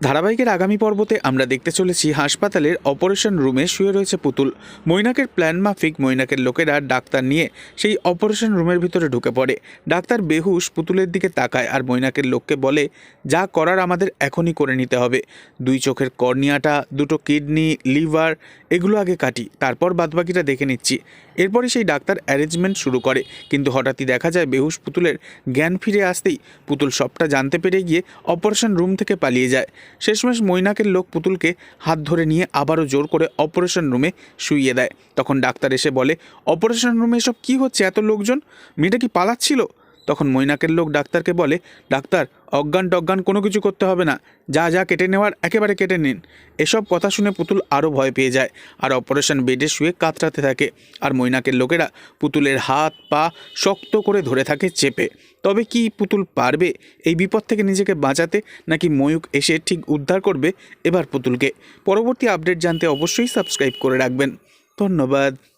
ধারাবাহিকের আগামী পর্বতে আমরা দেখতে চলেছি হাসপাতালের অপারেশন রুমে শুয়ে রয়েছে পুতুল। মৈনাকের প্ল্যান মাফিক, মৈনাকের লোকেরা ডাক্তার নিয়ে সেই অপারেশন রুমের ভিতরে ঢুকে পড়ে। ডাক্তার বেহুশ পুতুলের দিকে তাকায় আর মৈনাকের লোককে বলে, যা করার আমাদের এখনই করে নিতে হবে। দুই চোখের কর্নিয়াটা, দুটো কিডনি, লিভার, এগুলো আগে কাটি, তারপর বাদবাকিটা দেখে নিচ্ছি। এরপরে সেই ডাক্তার অ্যারেঞ্জমেন্ট শুরু করে। কিন্তু হঠাৎই দেখা যায় বেহুশ পুতুলের জ্ঞান ফিরে আসতেই পুতুল সবটা জানতে পেরে গিয়ে অপারেশন রুম থেকে পালিয়ে যায়। শেষমেশ মৈনাকের লোক পুতুলকে হাত ধরে নিয়ে আবারও জোর করে অপারেশন রুমে শুইয়ে দেয়। তখন ডাক্তার এসে বলে, অপারেশন রুমে এসব কি হচ্ছে? এত লোকজন? মেয়েটা কি পালাচ্ছিল? তখন মৈনাকের লোক ডাক্তারকে বলে, ডাক্তার, অজ্ঞান টজ্ঞান কোনো কিছু করতে হবে না। যা যা কেটে নেওয়ার একেবারে কেটে নিন। এসব কথা শুনে পুতুল আরও ভয় পেয়ে যায় আর অপারেশন বেডে শুয়ে কাতরাতে থাকে আর মৈনাকের লোকেরা পুতুলের হাত, পা শক্ত করে ধরে থাকে চেপে। তবে কি পুতুল পারবে? এই বিপদ থেকে নিজেকে বাঁচাতে নাকি ময়ূক এসে ঠিক উদ্ধার করবে এবার পুতুলকে? পরবর্তী আপডেট জানতে অবশ্যই সাবস্ক্রাইব করে রাখবেন। ধন্যবাদ।